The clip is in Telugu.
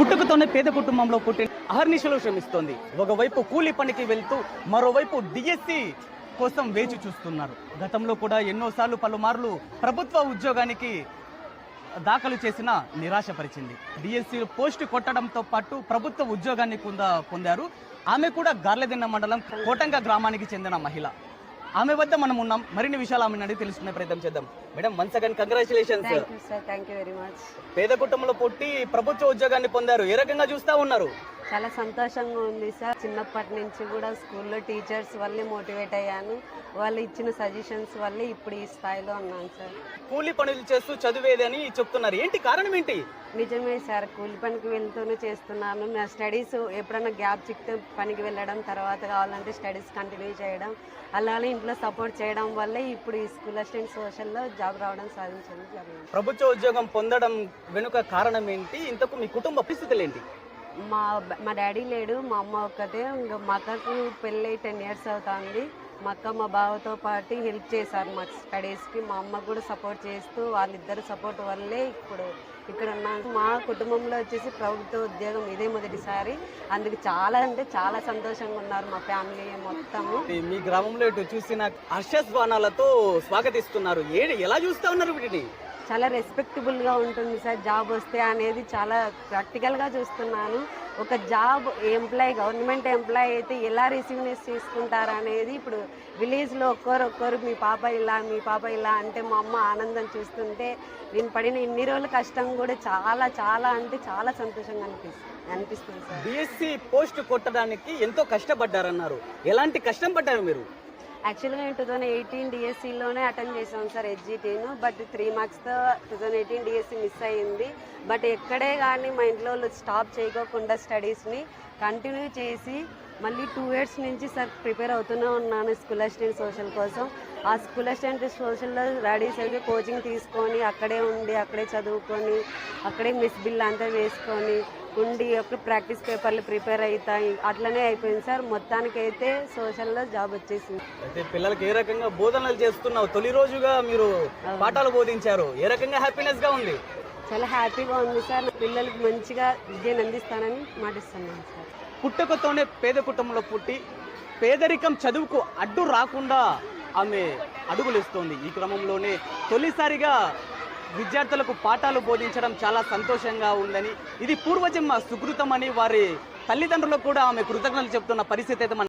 పుట్టుకతోనే పేద కుటుంబంలో పుట్టి అహర్నిశలు శ్రమిస్తోంది. ఒకవైపు కూలి పనికి వెళ్తూ మరోవైపు డిఎస్సి కోసం వేచి చూస్తున్నారు. గతంలో కూడా ఎన్నోసార్లు పలుమార్లు ప్రభుత్వ ఉద్యోగానికి దాఖలు చేసిన నిరాశపరిచింది. డిఎస్సి పోస్ట్ కొట్టడంతో పాటు ప్రభుత్వ ఉద్యోగాన్ని పొందారు. ఆమె కూడా గార్లదిన్న మండలం కోటంగ గ్రామానికి చెందిన మహిళ. ఆమె వద్ద మనం ఉన్నాం. మరిన్ని విషయాలు ఆమెను అడిగి తెలుసుకునే ప్రయత్నం చేద్దాం. Madam once again congratulations sir thank you very much పేద కుటుంబంలో పుట్టి ప్రభుత్వ ఉద్యోగాన్ని పొందారు. ఏ రకంగా చూస్తా ఉన్నారు? చాలా సంతోషంగా ఉంది సార్ చిన్నప్పటి నుంచి కూడా స్కూల్లో టీచర్స్ వల్లే మోటివేట్ అయ్యాను. వాళ్ళు ఇచ్చిన సజెషన్స్ వల్లే ఇప్పుడు ఈ స్థాయిలో ఉన్నాను సార్ కూలీ పనులు చేస్తూ చదివేదని చెప్తున్నారు. ఏంటి కారణం ఏంటి? నిజమే సార్ కూలి పనికి వెళ్తూనే చేస్తున్నాను. నా స్టడీస్ ఎప్పుడైనా గ్యాప్ చిక్తే పనికి వెళ్ళడం తర్వాత కావాలంటే స్టడీస్ కంటిన్యూ చేయడం అలానే ఇంట్లో సపోర్ట్ చేయడం వల్లే ఇప్పుడు ఈ స్కూల్ అసిస్టెంట్ సోషల్లో జాబ్ రావడం సాధించడం జరిగింది ప్రభుత్వ ఉద్యోగం పొందడం వెనుక కారణం ఏంటి? ఇంతకు మీ కుటుంబ పరిస్థితులు ఏంటి? మా మా డాడీ లేడు మా అమ్మ ఒక్కతే. ఇంకా మా అక్కకు పెళ్ళి టెన్ ఇయర్స్ అవుతుంది. మా అక్క మా బావతో పాటు హెల్ప్ చేశారు మా స్టడీస్కి. మా అమ్మ కూడా సపోర్ట్ చేస్తూ వాళ్ళిద్దరు సపోర్ట్ వల్లే ఇప్పుడు ఇక్కడ ఉన్నాను మా కుటుంబంలో వచ్చేసి ప్రభుత్వ ఉద్యోగం ఇదే మొదటిసారి. అందుకు చాలా అంటే చాలా సంతోషంగా ఉన్నారు మా ఫ్యామిలీ మొత్తము. మీ గ్రామంలో ఇటు చూసిన హర్షస్వానాలతో స్వాగతిస్తున్నారు. ఏడి ఎలా చూస్తా ఉన్నారు వీటిని? చాలా రెస్పెక్టబుల్గా ఉంటుంది సార్. జాబ్ వస్తే అనేది చాలా ప్రాక్టికల్గా చూస్తున్నాను. ఒక జాబ్ ఎంప్లాయ్ గవర్నమెంట్ ఎంప్లాయ్ అయితే ఎలా రిసీవ్నెస్ చేసుకుంటారు అనేది ఇప్పుడు విలేజ్లో ఒక్కరు ఒక్కరు మీ పాప ఇలా మీ పాప ఇలా అంటే మా అమ్మ ఆనందం చూస్తుంటే నేను పడిన ఇన్ని రోజుల కష్టం కూడా చాలా చాలా అంటే చాలా సంతోషంగా అనిపిస్తుంది అనిపిస్తుంది సార్. బీఎస్సీ పోస్ట్ కొట్టడానికి ఎంతో కష్టపడ్డారన్నారు. ఎలాంటి కష్టం పడ్డారు మీరు? యాక్చువల్గా నేను టూ థౌసండ్ ఎయిటీన్ డిఎస్సిలోనే అటెండ్ చేశాను సార్ హెచ్జిటీను but three మార్క్స్తో two thousand eighteen DSC miss అయ్యింది. బట్ ఎక్కడే కానీ మా ఇంట్లో వాళ్ళు స్టాప్ చేయకోకుండా స్టడీస్ని కంటిన్యూ చేసి మళ్ళీ టూ ఇయర్స్ నుంచి సార్ ప్రిపేర్ అవుతూనే ఉన్నాను స్కూల్ అసిస్టెంట్ సోషల్ కోసం. ఆ స్కూల్ అసిస్టెంట్ సోషల్లో రెడీ సరిగ్గా కోచింగ్ తీసుకొని అక్కడే ఉండి అక్కడే చదువుకొని అక్కడే మిస్ బిల్ అంతా వేసుకొని ఉండి ఒక ప్రాక్టీస్ పేపర్లు ప్రిపేర్ అవుతాయి అట్లనే అయిపోయింది సార్. మొత్తానికైతే సోషల్లో జాబ్ వచ్చేసింది. అయితే పిల్లలకి ఏ రకంగా బోధనలు చేస్తున్నావు? తొలి రోజుగా మీరు పాఠాలు బోధించారు. ఏ రకంగా హ్యాపీనెస్గా ఉంది? చాలా హ్యాపీగా ఉంది సార్. పిల్లలకి మంచిగా విద్యను అందిస్తానని మాటిస్తున్నాను సార్. పుట్టుకతోనే పేద కుటుంబంలో పుట్టి పేదరికం చదువుకు అడ్డు రాకుండా ఆమె అడుగులేస్తోంది. ఈ క్రమంలోనే తొలిసారిగా విద్యార్థులకు పాఠాలు బోధించడం చాలా సంతోషంగా ఉందని ఇది పూర్వజన్మ సుకృతమని వారి తల్లిదండ్రులకు కూడా ఆమె కృతజ్ఞతలు చెప్తున్న పరిస్థితి అయితే మన